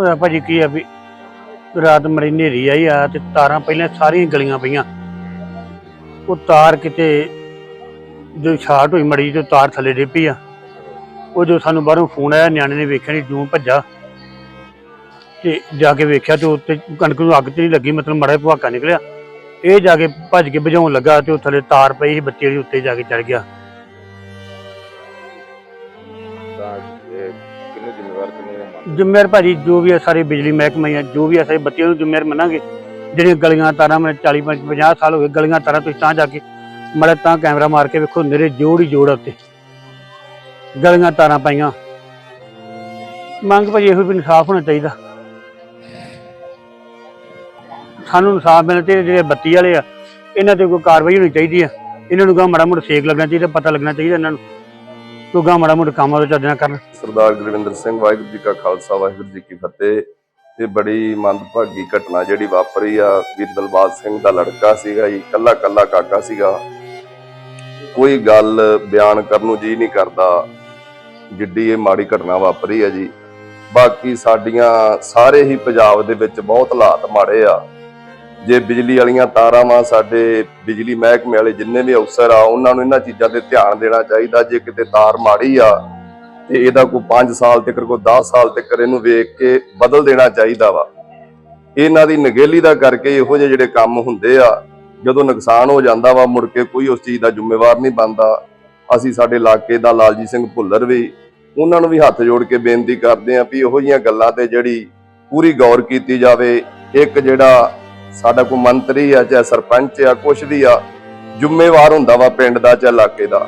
ਹੋਇਆ ਭਾਜੀ ਕੀ ਆ ਵੀ ਰਾਤ ਮੜੀ ਹਨੇਰੀ ਆਈ ਆ ਤੇ ਤਾਰਾਂ ਪਹਿਲਾਂ ਸਾਰੀਆਂ ਗਲੀਆਂ ਪਈਆਂ। ਉਹ ਤਾਰ ਕਿਤੇ ਜੋ ਸ਼ਾਰਟ ਹੋਈ ਮੜੀ ਜੋ ਤਾਰ ਥੱਲੇ ਡੇ ਪਈ ਆ। ਉਹ ਜੋ ਸਾਨੂੰ ਬਾਹਰੋਂ ਫੋਨ ਆਇਆ, ਨਿਆਣੇ ਨੇ ਵੇਖਿਆ ਨਹੀਂ ਜੂੰ ਭੱਜਾ। ਤੇ ਜਾ ਕੇ ਵੇਖਿਆ ਤੇ ਉੱਤੇ ਕਣਕ ਨੂੰ ਅੱਗ ਤੇ ਨਹੀਂ ਲੱਗੀ, ਮਤਲਬ ਮੜਾ ਭਵਾਕਾ ਨਿਕਲਿਆ। ਇਹ ਜਾ ਕੇ ਭੱਜ ਕੇ ਬੁਝਾਉਣ ਲੱਗਾ ਤੇ ਉਹ ਥੱਲੇ ਤਾਰ ਪਈ ਸੀ, ਬੱਤੀ ਵਾਲੀ ਉੱਤੇ ਜਾ ਕੇ ਚੜ ਗਿਆ। ਤਾਂ ਇਹ ਕਿੰਨੇ ਜ਼ਿੰਮੇਵਾਰ ਕਿੰਨੇ ਮੰਨ ਜ਼ਿੰਮੇਵਾਰ ਭਾਜੀ, ਜੋ ਵੀ ਹੈ ਸਾਰੇ ਬਿਜਲੀ ਮਹਿਕਮੇ ਆ, ਜੋ ਵੀ ਹੈ ਸਾਰੇ ਬੱਤੀਆਂ ਨੂੰ ਜ਼ਿੰਮੇਵਾਰ ਮੰਨਾਂਗੇ। ਜਿਹੜੀਆਂ ਗਲੀਆਂ ਤਾਰਾਂ ਮੈਂ 40 50 ਸਾਲ ਹੋ ਗਏ ਗਲੀਆਂ ਤਾਰਾਂ ਤੁਸੀਂ ਤਾਂ ਜਾ ਕੇ ਮੜੇ ਤਾਂ ਕੈਮਰਾ ਮਾਰ ਕੇ ਵੇਖੋ, ਨੇਰੇ ਜੋੜ ਹੀ ਜੋੜ ਆ ਉੱਤੇ। ਗਲੀਆਂ ਤਾਰਾਂ ਪਾਈਆਂ। ਮੰਗ ਭਾਜੀ, ਇਹੋ ਵੀ ਇਨਸਾਫ ਹੋਣਾ ਚਾਹੀਦਾ। ਸਾਨੂੰ ਇਨਸਾਫ ਮਿਲਣਾ ਚਾਹੀਦਾ, ਜਿਹੜੇ ਬੱਤੀ ਵਾਲੇ ਆ, ਇਹਨਾਂ ਤੇ ਕੋਈ ਕਾਰਵਾਈ ਹੋਣੀ ਚਾਹੀਦੀ ਆ। ਇਹਨਾਂ ਨੂੰ ਗਾ ਮਾੜਾ ਮੋਟਾ ਸੇਕ ਲੱਗਣਾ ਚਾਹੀਦਾ, ਪਤਾ ਲੱਗਣਾ ਚਾਹੀਦਾ ਇਹਨਾਂ ਨੂੰ। ਕੋਈ ਮਾੜਾ ਮੋਟਾ ਕੰਮ ਆ, ਚੱਜ ਨਾਲ ਕਰਨ ਸਰਦਾਰ ਗੁਰਵਿੰਦਰ ਸਿੰਘ, ਵਾਹਿਗੁਰੂ ਜੀ ਕਾ ਖਾਲਸਾ, ਵਾਹਿਗੁਰੂ ਜੀ ਕੀ ਫਤਿਹ। ਇਹ ਬੜੀ ਮੰਦਭਾਗੀ ਘਟਨਾ ਜਿਹੜੀ ਵਾਪਰੀ ਆ, ਵੀਰ ਦਲਬਾਗ ਸਿੰਘ ਦਾ ਲੜਕਾ ਸੀਗਾ ਜੀ, ਕੱਲਾ ਕੱਲਾ ਕਾਕਾ ਸੀਗਾ। ਕੋਈ ਗੱਲ ਬਿਆਨ ਕਰਨ ਨੂੰ ਜੀ ਨਹੀਂ ਕਰਦਾ, ਜਿੱਡੀ ਇਹ ਮਾੜੀ ਘਟਨਾ ਵਾਪਰੀ ਆ ਜੀ। ਬਾਕੀ ਸਾਡੀਆਂ ਸਾਰੇ ਹੀ ਪੰਜਾਬ ਦੇ ਵਿੱਚ ਬਹੁਤ ਹਾਲਾਤ ਮਾੜੇ ਆ। ਜੇ ਬਿਜਲੀ ਵਾਲੀਆਂ ਤਾਰਾਂ ਵਾਂ ਸਾਡੇ ਬਿਜਲੀ ਮਹਿਕਮੇ ਵਾਲੇ ਜਿੰਨੇ ਵੀ ਅਫਸਰ ਆ, ਉਹਨਾਂ ਨੂੰ ਇਹਨਾਂ ਚੀਜ਼ਾਂ ਤੇ ਧਿਆਨ ਦੇਣਾ ਚਾਹੀਦਾ, ਜੇ ਕਿਤੇ ਤਾਰ ਮਾੜੀ ਆ, ਤੇ ਇਹਦਾ ਕੋਈ 5 ਸਾਲ ਤੱਕ, ਕੋਈ 10 ਸਾਲ ਤੱਕ ਇਹਨੂੰ ਵੇਖ ਕੇ ਬਦਲ ਦੇਣਾ ਚਾਹੀਦਾ ਵਾ। ਇਹਨਾਂ ਦੀ ਨਗੇਲੀ ਦਾ ਕਰਕੇ ਇਹੋ ਜਿਹੇ ਜਿਹੜੇ ਕੰਮ ਹੁੰਦੇ ਆ, ਜਦੋਂ ਨੁਕਸਾਨ ਹੋ ਜਾਂਦਾ ਵਾ, ਮੁੜ ਕੇ ਕੋਈ ਉਸ ਚੀਜ਼ ਦਾ ਜ਼ਿੰਮੇਵਾਰ ਨਹੀਂ ਬਣਦਾ। ਅਸੀਂ ਸਾਡੇ ਇਲਾਕੇ ਦਾ ਲਾਲਜੀਤ ਸਿੰਘ ਭੁੱਲਰ ਵੀ, ਉਹਨਾਂ ਨੂੰ ਵੀ ਹੱਥ ਜੋੜ ਕੇ ਬੇਨਤੀ ਕਰਦੇ ਆ ਵੀ ਇਹੋ ਜਿਹੀਆਂ ਗੱਲਾਂ ਤੇ ਜਿਹੜੀ ਪੂਰੀ ਗੌਰ ਕੀਤੀ ਜਾਵੇ, ਇੱਕ ਜਿਹੜਾ ਸਾਡਾ ਕੋਈ ਮੰਤਰੀ ਆ ਚਾਹੇ ਸਰਪੰਚ ਆ, ਕੁਛ ਵੀ ਆ, ਜ਼ਿੰਮੇਵਾਰ ਹੁੰਦਾ ਵਾ ਪਿੰਡ ਦਾ ਚਾਹੇ ਇਲਾਕੇ ਦਾ।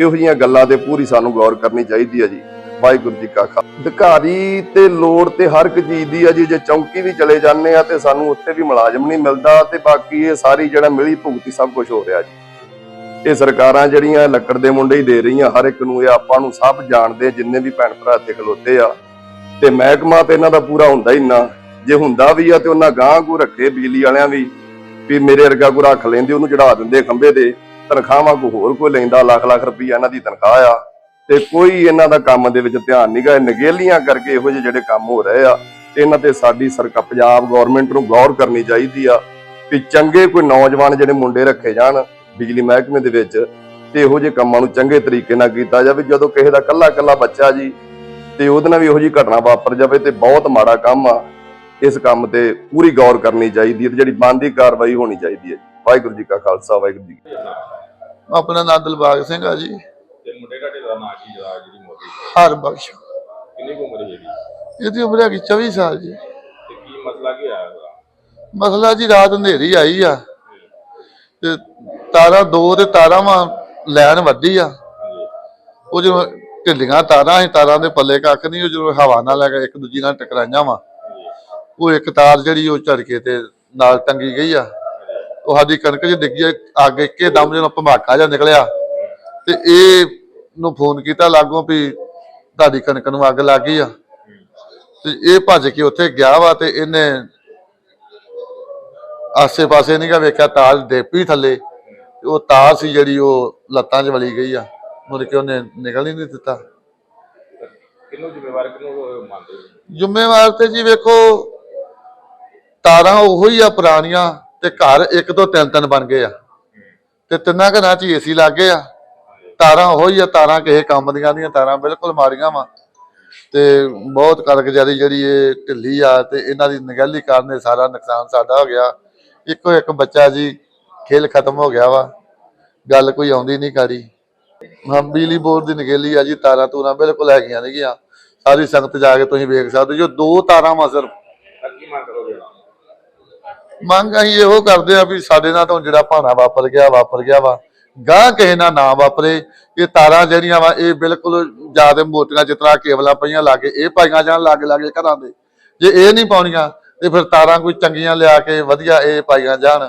ਇਹੋ ਜਿਹੀਆਂ ਗੱਲਾਂ ਤੇ ਪੂਰੀ ਸਾਨੂੰ ਗੌਰ ਕਰਨੀ ਚਾਹੀਦੀ ਆ ਜੀ। ਵਾਹਿਗੁਰੂ ਜੀ ਕਾ ਖਾਲਸਾ। ਅਧਿਕਾਰੀ ਤੇ ਲੋੜ ਤੇ ਹਰ ਇੱਕ ਚੀਜ਼ ਦੀ ਆ ਜੀ, ਜੇ ਚੌਂਕੀ ਵੀ ਚਲੇ ਜਾਂਦੇ ਆ ਤੇ ਸਾਨੂੰ ਉੱਥੇ ਵੀ ਮੁਲਾਜ਼ਮ ਨਹੀਂ ਮਿਲਦਾ ਤੇ ਬਾਕੀ ਇਹ ਸਾਰੀ ਜਿਹੜਾ ਮਿਲੀ ਭੁਗਤੀ ਸਭ ਕੁਝ ਹੋ ਰਿਹਾ ਜੀ। ਇਹ ਸਰਕਾਰਾਂ ਜਿਹੜੀਆਂ ਲੱਕੜ ਦੇ ਮੁੰਡੇ ਹੀ ਦੇ ਰਹੀਆਂ, ਹਰ ਇੱਕ ਨੂੰ ਇਹ ਆਪਾਂ ਨੂੰ ਸਭ ਜਾਣਦੇ ਜਿੰਨੇ ਵੀ ਭੈਣ ਭਰਾ ਇੱਥੇ ਖਲੋਤੇ ਆ। ਤੇ ਮਹਿਕਮਾ ਤੇ ਇਹਨਾਂ ਦਾ ਪੂਰਾ ਹੁੰਦਾ ਹੀ ਨਾ। ਜੇ ਹੁੰਦਾ ਵੀ ਆ ਤੇ ਉਹਨਾਂ ਗਾਂ ਕੋ ਰੱਖੇ ਬਿਜਲੀ ਵਾਲਿਆਂ ਵੀ ਵੀ ਮੇਰੇ ਵਰਗਾ ਕੋ ਰੱਖ ਲੈਂਦੇ, ਉਹਨੂੰ ਚੜਾ ਦਿੰਦੇ ਖੰਭੇ ਤੇ, ਤਨਖਾਹਾਂ ਕੋ ਹੋਰ ਕੋਈ ਲੈਂਦਾ, ਲੱਖ ਲੱਖ ਰੁਪਈਆ ਇਹਨਾਂ ਦੀ ਤਨਖਾਹ ਆ। ਤੇ ਕੋਈ ਇਹਨਾਂ ਦਾ ਕੰਮ ਦੇ ਵਿੱਚ ਧਿਆਨ ਨਹੀਂ ਨਹੀਂਗਾ ਨਗੇਲੀਆਂ ਕਰਕੇ ਇਹੋ ਜਿਹੇ ਜਿਹੜੇ ਕੰਮ ਹੋ ਰਹੇ ਆ ਤੇ ਇਹਨਾਂ ਤੇ ਸਾਡੀ ਸਰਕਾਰ, ਪੰਜਾਬ ਗਵਰਨਮੈਂਟ ਨੂੰ ਗੌਰ ਕਰਨੀ ਚਾਹੀਦੀ ਆ, ਵੀ ਚੰਗੇ ਕੋਈ ਨੌਜਵਾਨ ਜਿਹੜੇ ਮੁੰਡੇ ਰੱਖੇ ਜਾਣ ਬਿਜਲੀ ਮਹਿਕਮੇ ਦੇ ਵਿੱਚ, ਤੇ ਇਹੋ ਜਿਹੇ ਕੰਮਾਂ ਨੂੰ ਚੰਗੇ ਤਰੀਕੇ ਨਾਲ ਕੀਤਾ ਜਾਵੇ, ਜਦੋਂ ਕਿਸੇ ਦਾ ਕੱਲਾ ਕੱਲਾ ਬੱਚਾ ਜੀ, ਤੇ ਉਹਦੇ ਨਾਲ ਵੀ ਇਹੋ ਜਿਹੀ ਘਟਨਾ ਵਾਪਰ ਜਾਵੇ, ਤੇ ਬਹੁਤ ਮਾੜਾ ਕੰਮ ਆ। ਇਸ ਕੰਮ ਤੇ ਪੂਰੀ ਗੌਰ ਕਰਨੀ ਚਾਹੀਦੀ ਹੈ ਤੇ ਜਿਹੜੀ ਬਣਦੀ ਕਾਰਵਾਈ ਹੋਣੀ ਚਾਹੀਦੀ ਹੈ ਜੀ। ਵਾਹਿਗੁਰੂ ਜੀ ਕਾ ਖਾਲਸਾ ਵਾਹਿਗੁਰੂ ਜੀ ਕੀ ਫਤਿਹ। ਆਪਣਾ ਨਾਂ ਦਿਲਬਾਗ ਸਿੰਘ ਆ ਜੀ। ਤੇ ਮੁੰਡੇ ਘਾਟੇ ਦਾ ਨਾਂ ਕੀ ਜਰਾ ਜਿਹੜੀ ਮੋਦੀ ਹਰ ਬਖਸ਼। ਕਿੰਨੀ ਕੁ ਉਮਰ ਹੈਗੀ? ਇਹਦੀ ਉਮਰ ਹੈਗੀ 24 ਸਾਲ ਜੀ। ਤੇ ਕੀ ਮਸਲਾ ਕੀ ਆਇਆ ਉਹਦਾ? ਮਸਲਾ ਜੀ ਰਾਤ ਹਨੇਰੀ ਆਈ ਆ। ਤੇ ਤਾਰਾਂ ਦੋ ਤੇ ਤਾਰਾਂ ਵਾ ਲੈਣ ਵੱਡੀ ਆ। ਉਹ ਜੋ ਢਿੱਲੀਆਂ ਤਾਰਾਂ ਸੀ ਤਾਰਾਂ ਦੇ ਪੱਲੇ ਕੱਖ ਨਹੀਂ ਉਹ ਜਦੋਂ ਹਵਾ ਨਾਲ ਲੱਗਾ ਇੱਕ ਦੂਜੀ ਨਾਲ ਟਕਰਾਈਆਂ ਵਾ। ਉਹ ਇੱਕ ਤਾਰ ਜਿਹੜੀ ਉਹ ਝੜਕੇ ਤੇ ਨਾਲ ਟੰਗੀ ਗਈ ਆ। ਉਹ ਸਾਡੀ ਕਣਕ ਚ ਡਿੱਗੀ ਆ, ਅੱਗ ਇੱਕੇ ਦਮ ਜਦੋਂ ਭਮਾਕਾ ਜਿਹਾ ਨਿਕਲਿਆ ਤੇ ਇਹ ਨੂੰ ਫੋਨ ਕੀਤਾ ਲਾਗੋਂ ਵੀ ਤੁਹਾਡੀ ਕਣਕ ਨੂੰ ਅੱਗ ਲੱਗ ਗਈ ਆ। ਤੇ ਇਹ ਭੱਜ ਕੇ ਉੱਥੇ ਗਿਆ ਵਾ ਤੇ ਇਹਨੇ ਆਸੇ-ਪਾਸੇ ਨਹੀਂ ਗਾ ਵੇਖਿਆ ਤਾਰ ਦੇਪੀ ਥੱਲੇ। ਉਹ ਤਾਰ ਸੀ ਜਿਹੜੀ ਉਹ ਲੱਤਾਂ 'ਚ ਵਲੀ ਗਈ ਆ। ਮੁੜ ਕੇ ਉਹਨੇ ਨਿਕਲ ਹੀ ਨਹੀਂ ਦਿੱਤਾ। ਕਿੰਨੂੰ ਜ਼ਿੰਮੇਵਾਰ ਕਿੰਨੂੰ ਮੰਨਦੇ? ਜ਼ਿੰਮੇਵਾਰ ਤੇ ਜੀ ਵੇਖੋ ਤਾਰਾਂ ਉਹੋ ਆ ਪੁਰਾਣੀਆਂ ਤੇ ਘਰ ਇੱਕ ਤੋਂ ਤਿੰਨ ਤਿੰਨ ਬਣ ਗਏ ਆ। ਤੇ ਤਿੰਨਾਂ ਘਰਾਂ 'ਚ ਏਸੀ ਲੱਗੇ ਆ। ਤਾਰਾਂ ਉਹੋ ਆ, ਤਾਰਾਂ ਕਿਸੇ ਕੰਮ ਦੀਆਂ ਦੀਆਂ ਤਾਰਾਂ ਬਿਲਕੁਲ ਮਾੜੀਆਂ ਵਾ। ਤੇ ਬਹੁਤ ਕਾਰਗੁਜ਼ਾਰੀ ਜਿਹੜੀ ਇਹ ਢਿੱਲੀ ਆ ਤੇ ਇਹਨਾਂ ਦੀ ਨਿਗਹਿਲੀ ਕਾਰਨ ਇਹ ਸਾਰਾ ਨੁਕਸਾਨ ਸਾਡਾ ਹੋ ਗਿਆ। ਇੱਕੋ ਇੱਕ ਬੱਚਾ ਜੀ ਖੇਲ ਖਤਮ ਹੋ ਗਿਆ ਵਾ। ਗੱਲ ਕੋਈ ਆਉਂਦੀ ਨਹੀਂ ਕਾੜੀ ਹਾਂ, ਬਿਜਲੀ ਬੋਰਡ ਦੀ ਨਿਗਹਿਲੀ ਆ ਜੀ, ਤਾਰਾਂ ਤੂਰਾਂ ਬਿਲਕੁਲ ਹੈਗੀਆਂ ਨੇਗੀਆਂ ਸਾਰੀ ਸੰਗਤ ਜਾ ਕੇ ਤੁਸੀਂ ਵੇਖ ਸਕਦੇ ਹੋ, ਜੋ ਦੋ ਤਾਰਾਂ ਵਾ ਸਿਰਫ। ਮੰਗ ਅਸੀਂ ਇਹੋ ਕਰਦੇ ਆ ਵੀ ਸਾਡੇ ਨਾਲ ਤਾਂ ਜਿਹੜਾ ਭਾਣਾ ਵਾਪਰ ਗਿਆ ਵਾਪਰ ਗਿਆ ਵਾ। ਗਾਂ ਕਿਸੇ ਨਾਲ ਨਾ ਵਾਪਰੇ। ਇਹ ਤਾਰਾਂ ਜਿਹੜੀਆਂ ਵਾ, ਇਹ ਬਿਲਕੁਲ ਜ਼ਿਆਦਾ ਮੋਟੀਆਂ ਜਿਸ ਕੇਬਲਾਂ ਪਈਆਂ ਲਾਗੇ, ਇਹ ਪਾਈਆਂ ਜਾਣ ਲਾਗੇ ਲਾਗੇ ਘਰਾਂ ਦੇ। ਜੇ ਇਹ ਨਹੀਂ ਪਾਉਣੀਆਂ, ਤੇ ਫਿਰ ਤਾਰਾਂ ਕੋਈ ਚੰਗੀਆਂ ਲਿਆ ਕੇ ਵਧੀਆ ਇਹ ਪਾਈਆਂ ਜਾਣ।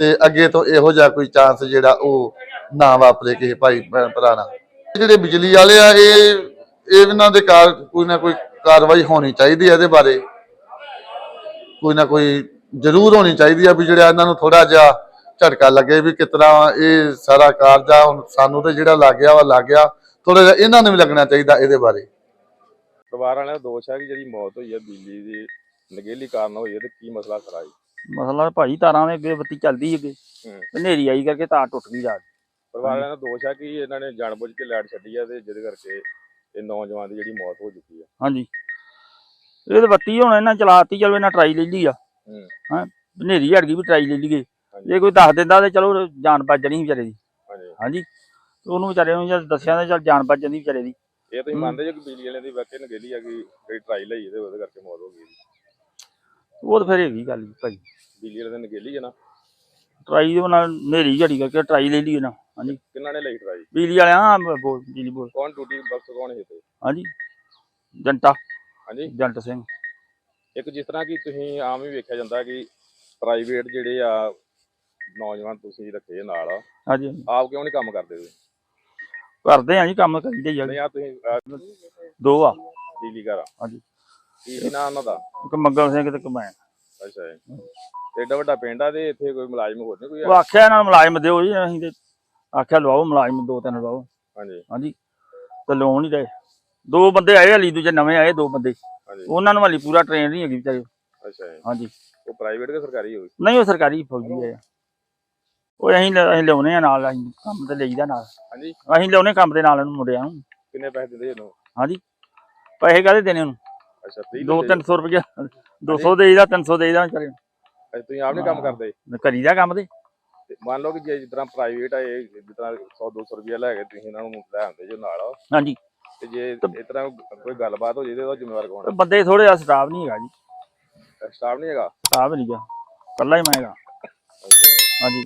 ਤੇ ਅੱਗੇ ਤੋਂ ਇਹੋ ਜਿਹਾ ਕੋਈ ਚਾਂਸ ਜਿਹੜਾ ਉਹ ਨਾ ਵਾਪਰੇ ਕਿਸੇ ਭਾਈ, ਭੈਣ ਜਿਹੜੇ ਬਿਜਲੀ ਵਾਲੇ ਆ, ਇਹ ਇਹਨਾਂ ਦੇ ਕਾਰ ਕੋਈ ਨਾ ਕੋਈ ਕਾਰਵਾਈ ਹੋਣੀ ਚਾਹੀਦੀ ਹੈ ਇਹਦੇ ਬਾਰੇ। ਕੋਈ ਨਾ ਕੋਈ ਜ਼ਰੂਰ ਹੋਣੀ ਚਾਹੀਦੀ ਆ ਵੀ ਜਿਹੜਾ ਇਹਨਾਂ ਨੂੰ ਥੋੜਾ ਜਿਹਾ ਝਟਕਾ ਲੱਗੇ ਵੀ ਕਿਤਨਾ ਇਹ ਸਾਰਾ ਕਾਰਜ ਆ ਹੁਣ ਸਾਨੂੰ ਤੇ ਜਿਹੜਾ ਲੱਗ ਗਿਆ ਵਾ ਲੱਗ ਗਿਆ। ਥੋੜਾ ਜਿਹਾ ਇਹਨਾਂ ਨੂੰ ਵੀ ਲੱਗਣਾ ਚਾਹੀਦਾ ਇਹਦੇ ਬਾਰੇ। ਪਰਿਵਾਰ ਵਾਲਿਆਂ ਦਾ ਦੋਸ਼ ਹੈ ਕਿ ਜਿਹੜੀ ਮੌਤ ਹੋਈ ਹੈ ਬਿਜਲੀ ਦੀ ਨਗੇਲੀ ਕਾਰਨ ਹੋਈ ਹੈ ਤੇ ਕੀ ਮਸਲਾ ਖੜਾ ਮਸਲਾ ਭਾਈ ਤਾਰਾਂ ਦੇ ਅੱਗੇ ਬੱਤੀ ਚੱਲਦੀ ਅੱਗੇ। ਹਨੇਰੀ ਆਈ ਕਰਕੇ ਤਾਰ ਟੁੱਟ ਗਈ ਰਾਤ। ਪਰਿਵਾਰ ਵਾਲਿਆਂ ਦਾ ਦੋਸ਼ ਹੈ ਕਿ ਇਹਨਾਂ ਨੇ ਜਾਣਬੁੱਝ ਕੇ ਲਾਈਟ ਛੱਡੀ ਹੈ ਤੇ ਜਿਹਦੇ ਕਰਕੇ ਇਹ ਨੌਜਵਾਨ ਦੀ ਜਿਹੜੀ ਮੌਤ ਹੋ ਚੁੱਕੀ ਹੈ ਹਾਂਜੀ। ਇਹ ਤੇ ਬੱਤੀ ਹੁਣ ਇਹਨਾਂ ਚਲਾਤੀ ਚਲੋ ਇਹਨਾਂ ਟਰਾਈ ਲੈ ਲਈ ਆ। ਹੂੰ। ਹਨੇਰੀ ਹਟ ਗਈ ਵੀ ਟਰਾਈ ਲੈ ਲਈਏ। ਜੇ ਕੋਈ ਦੱਸ ਦਿੰਦਾ ਤੇ ਚਲੋ ਜਾਨ ਬਚ ਜਾਣੀ ਵਿਚਾਰੇ ਦੀ। ਹਾਂਜੀ। ਉਹਨੂੰ ਵਿਚਾਰੇ ਨੂੰ ਜਦ ਦੱਸਿਆ ਤਾਂ ਚਲ ਜਾਨ ਬਚ ਜਾਂਦੀ ਵਿਚਾਰੇ ਦੀ। ਇਹ ਤੁਸੀਂ। ਮੰਨਦੇ ਜੇ ਕਿ ਬਿਜਲੀ ਵਾਲਿਆਂ ਦੀ ਵਾਕਈ ਨਗੇਲੀ ਹੈ ਕਿ ਜਿਹੜੀ ਟਰਾਈ ਲਈ ਤੇ ਉਹਦੇ ਕਰਕੇ ਮੌਤ ਹੋ ਗਈ? ਉਹ ਤਾਂ ਫਿਰ ਹੈਗੀ ਗੱਲ ਜੀ ਭਾਈ। ਬਿਜਲੀ ਵਾਲਿਆਂ ਦੀ ਨਗੇਲੀ ਹੈ ਨਾ। ਟਰਾਈ ਦੇ ਨਾਲ ਹਨੇਰੀ ਝੜੀ ਕਰਕੇ ਟਰਾਈ ਲੈ ਲਈ ਨਾ। ਹਾਂਜੀ। ਕਿੰਨਾਂ ਨੇ ਲਈ ਟਰਾਈ? ਬਿਜਲੀ ਵਾਲਿਆਂ ਹਾਂ ਬੋਲ ਬਿਜਲੀ ਬੋਲ ਕੌਣ ਡਿਊਟੀ ਬਕਸ ਕੌਣ ਹੈ ਤੇ ਹਾਂਜੀ। ਜੰਟਾ। ਹਾਂਜੀ। ਜੰਟ ਸਿੰਘ। ਇੱਕ ਜਿਸ ਤਰ੍ਹਾਂ ਕਿ ਤੁਸੀਂ ਆਮ ਹੀ ਵੇਖਿਆ ਜਾਂਦਾ ਕਿ ਪ੍ਰਾਈਵੇਟ ਜਿਹੜੇ ਆ ਨੌਜਵਾਨ ਤੁਸੀਂ ਰੱਖੇ ਨਾਲ। ਹਾਂਜੀ ਆਪ ਕਿਉਂ ਨਹੀਂ ਕੰਮ ਕਰਦੇ ਤੁਸੀਂ? ਕਰਦੇ ਆ ਜੀ ਕੰਮ ਕਰੀਦੇ ਆ ਨਹੀਂ ਆ ਤੁਸੀਂ ਅਹ, ਦੋ ਆ। ਬਿਜਲੀ ਘਰ ਹਾਂਜੀ। ਕੀ ਨਾਂ ਉਹਨਾਂ ਦਾ? ਇੱਕ ਮੰਗਲ ਸਿੰਘ ਤੇ ਕਮਾਇਆ ਅੱਛਾ ਜੀ। ਤੇ ਏਡਾ ਵੱਡਾ ਪਿੰਡ ਆ ਤੇ ਇੱਥੇ ਕੋਈ ਮੁਲਾਜ਼ਮ ਹੋਰ ਨਹੀਂ ਕੋਈ ਉਹ ਆਖਿਆ ਇਹਨਾਂ ਨੂੰ ਮੁਲਾਜ਼ਮ ਦਿਓ ਜੀ ਅਸੀਂ ਤੇ ਆਖਿਆ ਲਵਾਓ ਮੁਲਾਜ਼ਮ ਦੋ ਤਿੰਨ ਲਵਾਓ। ਹਾਂਜੀ। ਹਾਂਜੀ। ਤੇ ਲੋਨ ਨਹੀਂ ਰਹੇ ਦੋ ਬੰਦੇ ਆਏ ਹਲੀ ਦੂਜੇ ਨਵੇਂ ਆਏ ਦੋ ਬੰਦੇ। ਉਹਨਾਂ ਨੂੰ ਹਲੀ ਪੂਰਾ ਟ੍ਰੇਨ ਨਹੀਂ ਹੈਗੀ ਵਿਚਾਰੇ। ਅੱਛਾ ਜੀ। ਹਾਂਜੀ। ਉਹ ਪ੍ਰਾਈਵੇਟ ਕਿ ਸਰਕਾਰੀ ਹੋਈ ਨਹੀਂ ਉਹ ਸਰਕਾਰੀ ਫੌਜੀ ਹੈ। ਉਹ ਅਸੀਂ ਲ- ਅਸੀਂ ਲਿਆਉਨੇ ਆ ਨਾਲ ਅਸੀਂ ਕੰਮ ਤੇ ਲਈਦਾ ਨਾਲ। ਹਾਂਜੀ। ਅਸੀਂ ਲਿਆਉਨੇ ਕੰਮ ਦੇ ਨਾਲ ਇਹਨੂੰ ਮੁੰਡਿਆਂ ਨੂੰ। ਕਿੰਨੇ ਪੈਸੇ ਦਿੰਦੇ ਇਹਨੂੰ? ਹਾਂਜੀ। ਪੈਸੇ ਕਾਹਦੇ ਦੇਣੇ ਉਹਨੂੰ? ਅੱਛਾ free ਦੋ ਦਿੰਦੇ? ਤਿੰਨ ਸੌ ਰੁਪਇਆ 200 ਦੇਈਦਾ 300 ਦੇਈਦਾ ਵਿਚਾਰੇ ਨੂੰ। ਅੱਛਾ, ਤੁਸੀਂ ਆਪ ਨਹੀਂ ਕੰਮ ਕਰਦੇ? ਕਰੀਦਾ ਕੰਮ ਤੇ। ਤੇ ਮੰਨ ਲਓ ਕਿ ਜੇ ਜਿਸ ਤਰ੍ਹਾਂ ਪ੍ਰਾਈਵੇਟ ਆ ਇਹ ਜਿਸ ਤਰ੍ਹਾਂ 100 200 ਰੁਪਏ ਲੈ ਕੇ ਤੁਸੀਂ ਇਹਨਾਂ ਨੂੰ ਲੈ ਆਉਂਦੇ ਜੋ ਨਾਲ। ਹਾਂਜੀ। ਤੇ ਜੇ ਇਸ ਤਰ੍ਹਾਂ ਕੋਈ ਗੱਲਬਾਤ ਹੋ ਜੇ ਤੇ ਉਹਦਾ ਜ਼ਿੰਮੇਵਾਰ ਕੌਣ ਤੇ ਬੰਦੇ ਥੋੜੇ ਜਿਹਾ ਸਟਾਫ ਨਹੀਂ ਹੈਗਾ ਜੀ। ਹੈ ਸਟਾਫ ਨਹੀਂ ਹੈਗਾ? ਸਟਾਫ ਨਹੀਂ ਗਾ ਕੱਲਾ ਹੀ ਮੈਂ ਹੈਗਾ। ਹਾਂਜੀ।